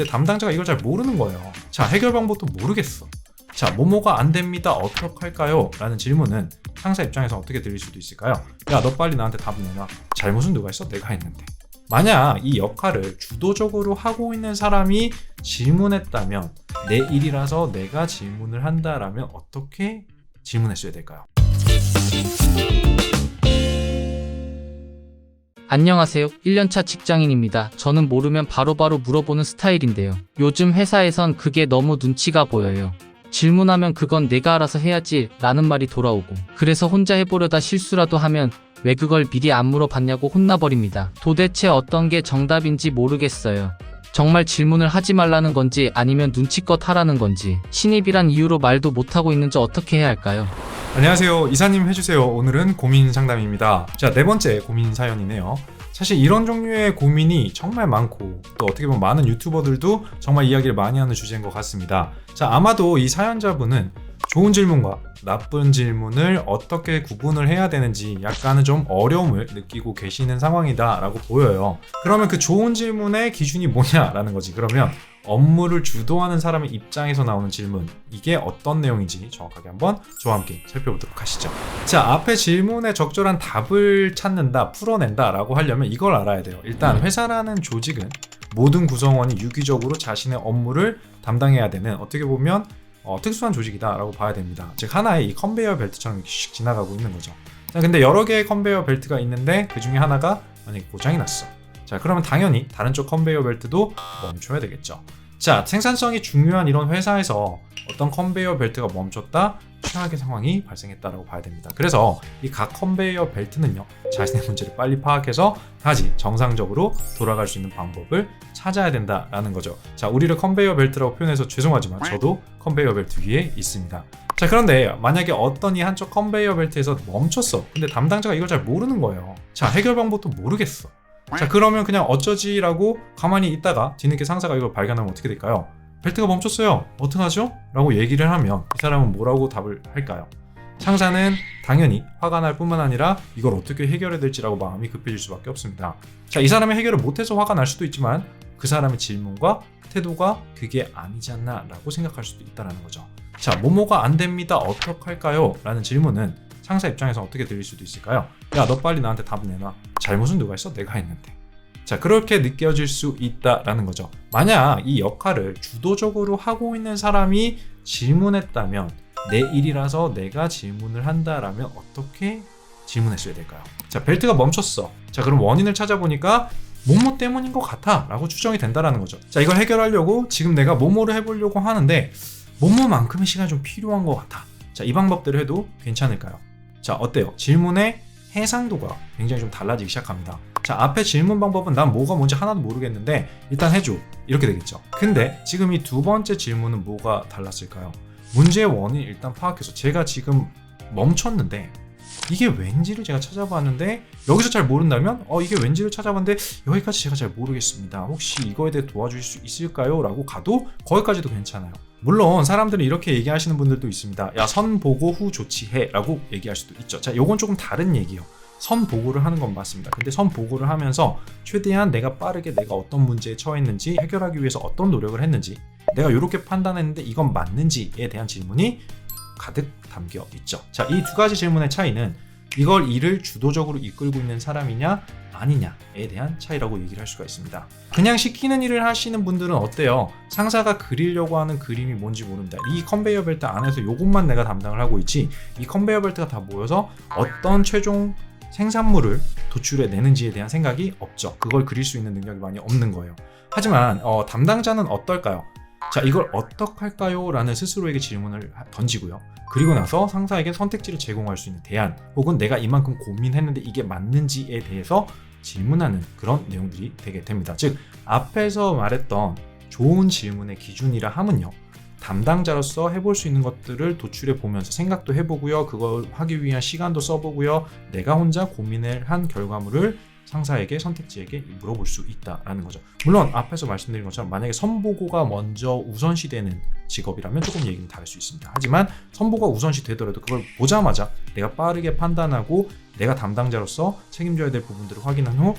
근데 담당자가 이걸 잘 모르는 거예요. 자, 해결 방법도 모르겠어. 자, 뭐뭐가 안 됩니다. 어떡할까요? 라는 질문은 상사 입장에서 어떻게 들릴 수도 있을까요? 야, 너 빨리 나한테 답을 내놔. 잘못은 누가 했어? 내가 했는데. 만약 이 역할을 주도적으로 하고 있는 사람이 질문했다면 내 일이라서 내가 질문을 한다라면 어떻게 질문했어야 될까요? 안녕하세요. 1년차 직장인입니다. 저는 모르면 바로 바로 물어보는 스타일인데요. 요즘 회사에선 그게 너무 눈치가 보여요. 질문하면 그건 내가 알아서 해야지 라는 말이 돌아오고 그래서 혼자 해보려다 실수라도 하면 왜 그걸 미리 안 물어봤냐고 혼나버립니다. 도대체 어떤 게 정답인지 모르겠어요. 정말 질문을 하지 말라는 건지 아니면 눈치껏 하라는 건지 신입이란 이유로 말도 못하고 있는지 어떻게 해야 할까요? 안녕하세요. 이사님 해주세요. 오늘은 고민 상담입니다. 자, 네 번째 고민 사연이네요. 사실 이런 종류의 고민이 정말 많고 또 어떻게 보면 많은 유튜버들도 정말 이야기를 많이 하는 주제인 것 같습니다. 자, 아마도 이 사연자분은 좋은 질문과 나쁜 질문을 어떻게 구분을 해야 되는지 약간은 좀 어려움을 느끼고 계시는 상황이다라고 보여요. 그러면 그 좋은 질문의 기준이 뭐냐라는 거지. 그러면 업무를 주도하는 사람의 입장에서 나오는 질문 이게 어떤 내용인지 정확하게 한번 저와 함께 살펴보도록 하시죠. 자 앞에 질문에 적절한 답을 찾는다 풀어낸다 라고 하려면 이걸 알아야 돼요. 일단 회사라는 조직은 모든 구성원이 유기적으로 자신의 업무를 담당해야 되는 어떻게 보면 어, 특수한 조직이다라고 봐야 됩니다. 즉 하나의 이 컨베이어 벨트처럼 슉 지나가고 있는 거죠. 자, 근데 여러 개의 컨베이어 벨트가 있는데 그 중에 하나가 만약에 고장이 났어. 자, 그러면 당연히 다른 쪽 컨베이어 벨트도 멈춰야 되겠죠. 자, 생산성이 중요한 이런 회사에서 어떤 컨베이어 벨트가 멈췄다 최악의 상황이 발생했다라고 봐야 됩니다. 그래서 이 각 컨베이어 벨트는요 자신의 문제를 빨리 파악해서 다시 정상적으로 돌아갈 수 있는 방법을 찾아야 된다라는 거죠. 자, 우리를 컨베이어 벨트라고 표현해서 죄송하지만 저도 컨베이어 벨트 위에 있습니다. 자, 그런데 만약에 어떤 이 한쪽 컨베이어 벨트에서 멈췄어. 근데 담당자가 이걸 잘 모르는 거예요. 자, 해결 방법도 모르겠어. 자, 그러면 그냥 어쩌지라고 가만히 있다가 뒤늦게 상사가 이걸 발견하면 어떻게 될까요? 벨트가 멈췄어요. 어떡하죠? 라고 얘기를 하면 이 사람은 뭐라고 답을 할까요? 상사는 당연히 화가 날 뿐만 아니라 이걸 어떻게 해결해야 될지라고 마음이 급해질 수밖에 없습니다. 자, 이 사람이 해결을 못해서 화가 날 수도 있지만 그 사람의 질문과 태도가 그게 아니지 않나 라고 생각할 수도 있다는 거죠. 자, 뭐뭐가 안 됩니다. 어떡할까요? 라는 질문은 상사 입장에서 어떻게 들릴 수도 있을까요? 야, 너 빨리 나한테 답 내놔. 잘못은 누가 했어? 내가 했는데. 자, 그렇게 느껴질 수 있다라는 거죠. 만약 이 역할을 주도적으로 하고 있는 사람이 질문했다면 내 일이라서 내가 질문을 한다라면 어떻게 질문했어야 될까요? 자, 벨트가 멈췄어. 자, 그럼 원인을 찾아보니까 뭐뭐 때문인 것 같아 라고 추정이 된다라는 거죠. 자, 이걸 해결하려고 지금 내가 뭐뭐를 해보려고 하는데 뭐뭐만큼의 시간이 좀 필요한 것 같아. 자, 이 방법대로 해도 괜찮을까요? 자, 어때요? 질문의 해상도가 굉장히 좀 달라지기 시작합니다. 자, 앞에 질문 방법은 난 뭐가 뭔지 하나도 모르겠는데 일단 해줘. 이렇게 되겠죠. 근데 지금 이 두 번째 질문은 뭐가 달랐을까요? 문제의 원인 일단 파악해서 제가 지금 멈췄는데 이게 왠지를 제가 찾아봤는데 여기서 잘 모른다면 어 이게 왠지를 찾아봤는데 여기까지 제가 잘 모르겠습니다. 혹시 이거에 대해 도와주실 수 있을까요? 라고 가도 거기까지도 괜찮아요. 물론 사람들은 이렇게 얘기하시는 분들도 있습니다. 야 선 보고 후 조치해 라고 얘기할 수도 있죠. 자 요건 조금 다른 얘기예요. 선 보고를 하는 건 맞습니다. 근데 선 보고를 하면서 최대한 내가 빠르게 내가 어떤 문제에 처했는지 해결하기 위해서 어떤 노력을 했는지 내가 이렇게 판단했는데 이건 맞는지에 대한 질문이 가득 담겨 있죠. 자, 이 두 가지 질문의 차이는 이걸 일을 주도적으로 이끌고 있는 사람이냐 아니냐에 대한 차이라고 얘기를 할 수가 있습니다. 그냥 시키는 일을 하시는 분들은 어때요? 상사가 그리려고 하는 그림이 뭔지 모릅니다. 이 컨베이어 벨트 안에서 이것만 내가 담당을 하고 있지 이 컨베이어 벨트가 다 모여서 어떤 최종 생산물을 도출해 내는지에 대한 생각이 없죠. 그걸 그릴 수 있는 능력이 많이 없는 거예요. 하지만 어, 담당자는 어떨까요? 자, 이걸 어떡할까요? 라는 스스로에게 질문을 던지고요. 그리고 나서 상사에게 선택지를 제공할 수 있는 대안, 혹은 내가 이만큼 고민했는데 이게 맞는지에 대해서 질문하는 그런 내용들이 되게 됩니다. 즉, 앞에서 말했던 좋은 질문의 기준이라 함은요. 담당자로서 해볼 수 있는 것들을 도출해 보면서 생각도 해보고요. 그걸 하기 위한 시간도 써보고요. 내가 혼자 고민을 한 결과물을 상사에게 선택지에게 물어볼 수 있다라는 거죠. 물론 앞에서 말씀드린 것처럼 만약에 선보고가 먼저 우선시되는 직업이라면 조금 얘기는 다를 수 있습니다. 하지만 선보가 우선시 되더라도 그걸 보자마자 내가 빠르게 판단하고 내가 담당자로서 책임져야 될 부분들을 확인한 후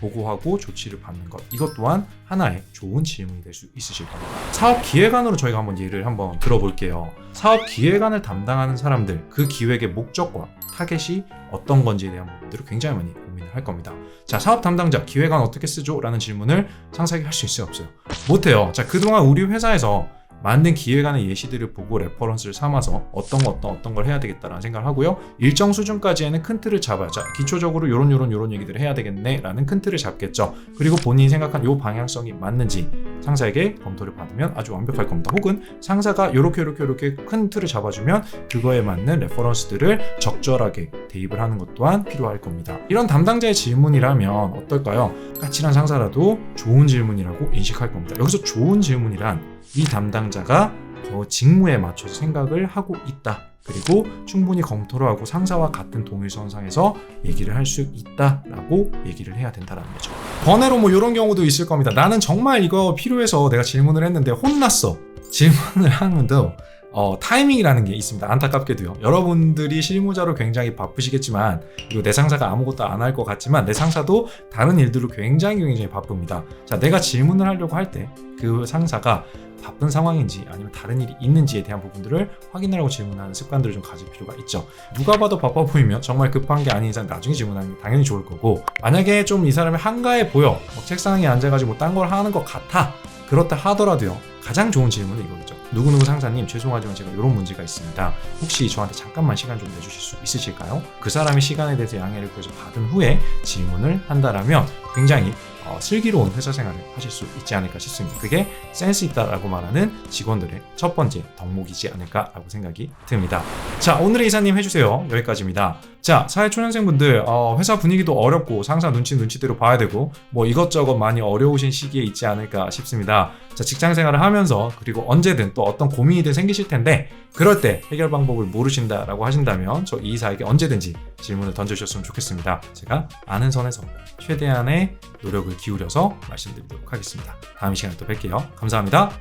보고하고 조치를 받는 것 이것 또한 하나의 좋은 질문이 될 수 있으실 겁니다. 사업 기획안으로 저희가 한번 예를 한번 들어볼게요. 사업 기획안을 담당하는 사람들 그 기획의 목적과 타겟이 어떤 건지에 대한 부분들을 굉장히 많이 고민을 할 겁니다. 자, 사업 담당자 기획안 어떻게 쓰죠? 라는 질문을 상세하게 할 수 있어요, 없어요? 못해요. 자, 그동안 우리 회사에서 만든 기획안의 예시들을 보고 레퍼런스를 삼아서 어떤 거 어떤 어떤 걸 해야 되겠다라는 생각을 하고요. 일정 수준까지에는 큰 틀을 잡아야 자 기초적으로 요런 요런 요런 얘기들을 해야 되겠네라는 큰 틀을 잡겠죠. 그리고 본인이 생각한 요 방향성이 맞는지 상사에게 검토를 받으면 아주 완벽할 겁니다. 혹은 상사가 요렇게 요렇게 요렇게 큰 틀을 잡아주면 그거에 맞는 레퍼런스들을 적절하게 대입을 하는 것 또한 필요할 겁니다. 이런 담당자의 질문이라면 어떨까요? 까칠한 상사라도 좋은 질문이라고 인식할 겁니다. 여기서 좋은 질문이란 이 담당자가 그 직무에 맞춰서 생각을 하고 있다. 그리고 충분히 검토를 하고 상사와 같은 동일선상에서 얘기를 할 수 있다라고 얘기를 해야 된다라는 거죠. 번외로 뭐 이런 경우도 있을 겁니다. 나는 정말 이거 필요해서 내가 질문을 했는데 혼났어. 질문을 하는데도 어, 타이밍이라는 게 있습니다. 안타깝게도요. 여러분들이 실무자로 굉장히 바쁘시겠지만 그리고 내 상사가 아무것도 안 할 것 같지만 내 상사도 다른 일들로 굉장히 굉장히 바쁩니다. 자, 내가 질문을 하려고 할 때 그 상사가 바쁜 상황인지 아니면 다른 일이 있는지에 대한 부분들을 확인하려고 질문하는 습관들을 좀 가질 필요가 있죠. 누가 봐도 바빠 보이면 정말 급한 게 아닌 이상 나중에 질문하는 게 당연히 좋을 거고 만약에 좀 이 사람이 한가해 보여 뭐 책상에 앉아가지고 딴걸 하는 것 같아 그렇다 하더라도요 가장 좋은 질문은 이거겠죠. 누구누구 상사님 죄송하지만 제가 이런 문제가 있습니다. 혹시 저한테 잠깐만 시간 좀 내주실 수 있으실까요? 그 사람의 시간에 대해서 양해를 구해서 받은 후에 질문을 한다라면 굉장히 어, 슬기로운 회사 생활을 하실 수 있지 않을까 싶습니다. 그게 센스 있다라고 말하는 직원들의 첫 번째 덕목이지 않을까라고 생각이 듭니다. 자, 오늘의 이사님 해주세요. 여기까지입니다. 자, 사회초년생분들 어, 회사 분위기도 어렵고 상사 눈치 눈치대로 봐야 되고 뭐 이것저것 많이 어려우신 시기에 있지 않을까 싶습니다. 자, 직장 생활을 하면서 그리고 언제든 또 어떤 고민이든 생기실 텐데 그럴 때 해결 방법을 모르신다라고 하신다면 저 이사에게 언제든지 질문을 던져주셨으면 좋겠습니다. 제가 아는 선에서 최대한의 노력을 기울여서 말씀드리도록 하겠습니다. 다음 시간에 또 뵐게요. 감사합니다.